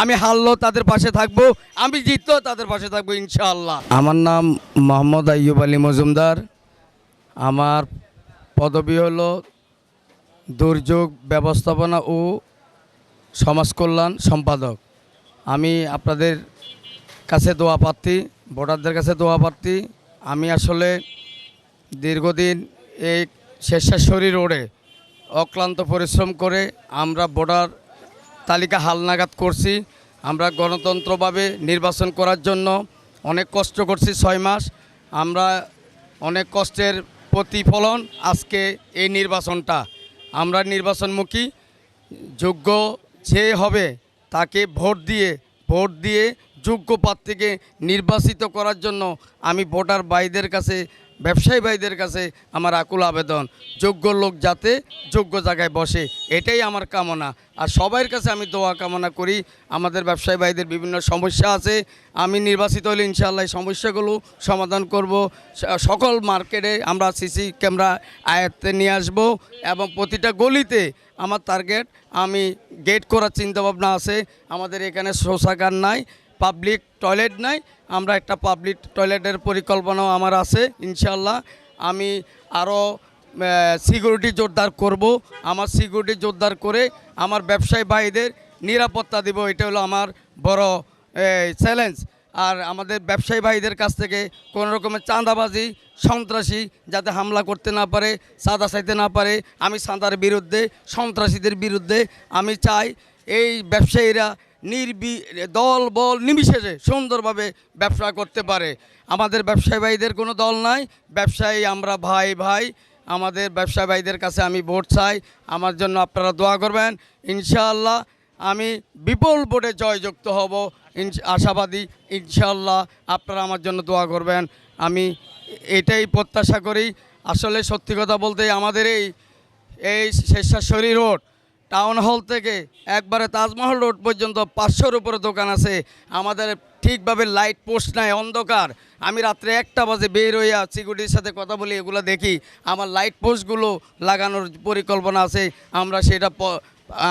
আমি হারলো, তাদের পাশে থাকব। আমি জিতলেও তাদের পাশে থাকব, ইনশাআল্লাহ। আমার নাম মোহাম্মদ আইয়ুব আলী মজুমদার। আমার পদবি হলো দুর্যোগ ব্যবস্থাপনা ও সমাজ কল্যাণ সম্পাদক। আমি আপনাদের কাছে দোয়া প্রার্থী, ভোটারদের কাছে দোয়া প্রার্থী। আমি আসলে দীর্ঘদিন এই শেষাশ্বরী রোডে অক্লান্ত পরিশ্রম করে আমরা ভোটার তালিকা হালনাগাদ করছি। আমরা গণতন্ত্রভাবে নির্বাচন করার জন্য অনেক কষ্ট করছি ছয় মাস। আমরা অনেক কষ্টের প্রতিফলন আজকে এই নির্বাচনটা। আমরা নির্বাচনমুখী, যোগ্য যে হবে তাকে ভোট দিয়ে ভোট দিয়ে যোগ্য প্রার্থীকে নির্বাচিত করার জন্য আমি ভোটার ভাইদের কাছে ব্যবসায়ী ভাইদের কাছে আমার আকুল আবেদন, যোগ্য লোক যাতে যোগ্য জায়গায় বসে, এটাই আমার কামনা। আর সবার কাছে আমি দোয়া কামনা করি, আমাদের ব্যবসায়ী ভাইদের বিভিন্ন সমস্যা আছে, আমি নির্বাচিত হলে ইনশাআল্লাহ সমস্যাগুলো সমাধান করব। সকল মার্কেটে আমরা সিসি ক্যামেরা আয়ত্তে নিয়ে আসব এবং প্রতিটা গলিতে আমার টার্গেট আমি গেট করার চিন্তাভাবনা আছে, আমাদের এখানে শৌচাগার নাই পাবলিক টয়লেট নাই, আমরা একটা পাবলিক টয়লেটের পরিকল্পনাও আমার আছে ইনশাল্লাহ আমি আরও সিকিউরিটি জোরদার করব। আমার সিকিউরিটি জোরদার করে আমার ব্যবসায়ী ভাইদের নিরাপত্তা দিব, এটা হলো আমার বড় চ্যালেঞ্জ আর আমাদের ব্যবসায়ী ভাইদের কাছ থেকে কোনো রকমের চাঁদাবাজি, সন্ত্রাসী যাতে হামলা করতে না পারে চাঁদা চাইতে না পারে, আমি চাঁদার বিরুদ্ধে, সন্ত্রাসীদের বিরুদ্ধে আমি চাই, এই ব্যবসায়ীরা নির্বি, দল, বল নিমিশেষে সুন্দরভাবে ব্যবসা করতে পারে। আমাদের ব্যবসায়ী ভাইদের কোনো দল নাই। ব্যবসায়ী আমরা ভাই ভাই। আমাদের ব্যবসায়ী ভাইদের কাছে আমি ভোট চাই। আমার জন্য আপনারা দোয়া করবেন। ইনশাআল্লাহ আমি বিপুল ভোটে জয়যুক্ত হব। আশাবাদী, ইনশাআল্লাহ আপনারা আমার জন্য দোয়া করবেন। আমি এটাই প্রত্যাশা করি। আসলে সত্যি কথা বলতে আমাদের এই এই শেষাশ্বরী রোড টাউন হল থেকে একবারে তাজমহল রোড পর্যন্ত পাঁচশোর উপরে দোকান আছে। আমাদের ঠিকভাবে লাইট পোস্ট নাই, অন্ধকার। আমি রাত্রে একটা বাজে বের হইয়া সিকিউরিটির সাথে কথা বলি, এগুলো দেখি। আমার লাইট পোস্টগুলো লাগানোর পরিকল্পনা আছে, আমরা সেটা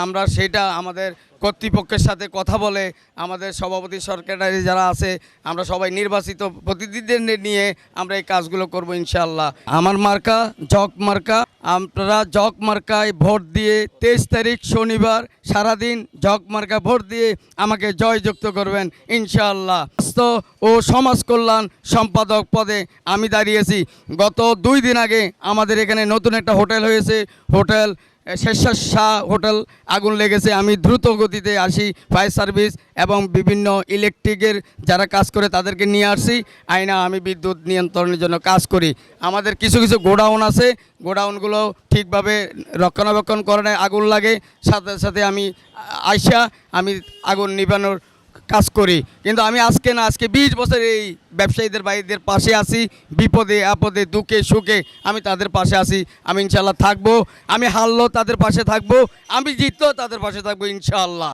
আমরা সেটা আমাদের কর্তৃপক্ষের সাথে কথা বলে আমাদের সভাপতি সরকারি যারা আছে, আমরা সবাই নির্বাচিত প্রতিনিধিদের নিয়ে আমরা এই কাজগুলো করব ইনশাল্লাহ আমার মার্কা জক মার্কা আপনারা জক মার্কায় ভোট দিয়ে তেইশ তারিখ শনিবার সারাদিন জক মার্কা ভোট দিয়ে আমাকে জয়যুক্ত করবেন ইনশাআল্লাহ। স্বাস্থ্য ও সমাজ কল্যাণ সম্পাদক পদে আমি দাঁড়িয়েছি। গত দুই দিন আগে আমাদের এখানে নতুন একটা হোটেল হয়েছে, হোটেল শেষার শাহ হোটেল আগুন লেগেছে। আমি দ্রুত গতিতে আসি ফায়ার সার্ভিস এবং বিভিন্ন ইলেকট্রিকের যারা কাজ করে তাদেরকে নিয়ে আসি। আইনা আমি বিদ্যুৎ নিয়ন্ত্রণের জন্য কাজ করি। আমাদের কিছু কিছু গোডাউন আছে। গোডাউনগুলো ঠিকভাবে রক্ষণাবেক্ষণ করে আগুন লাগে। সাথে সাথে আমি আইসা আমি আগুন নিবানোর কাজ করি। কিন্তু আমি আজকে না, আজকে বিশ বছর এই ব্যবসায়ীদের বাড়িদের পাশে আছি। বিপদে, আপদে, দুঃখে, সুখে আমি তাদের পাশে আসি আমি ইনশাল্লাহ থাকব। আমি হারলেও তাদের পাশে থাকব। আমি জিতলেও তাদের পাশে থাকব ইনশাল্লাহ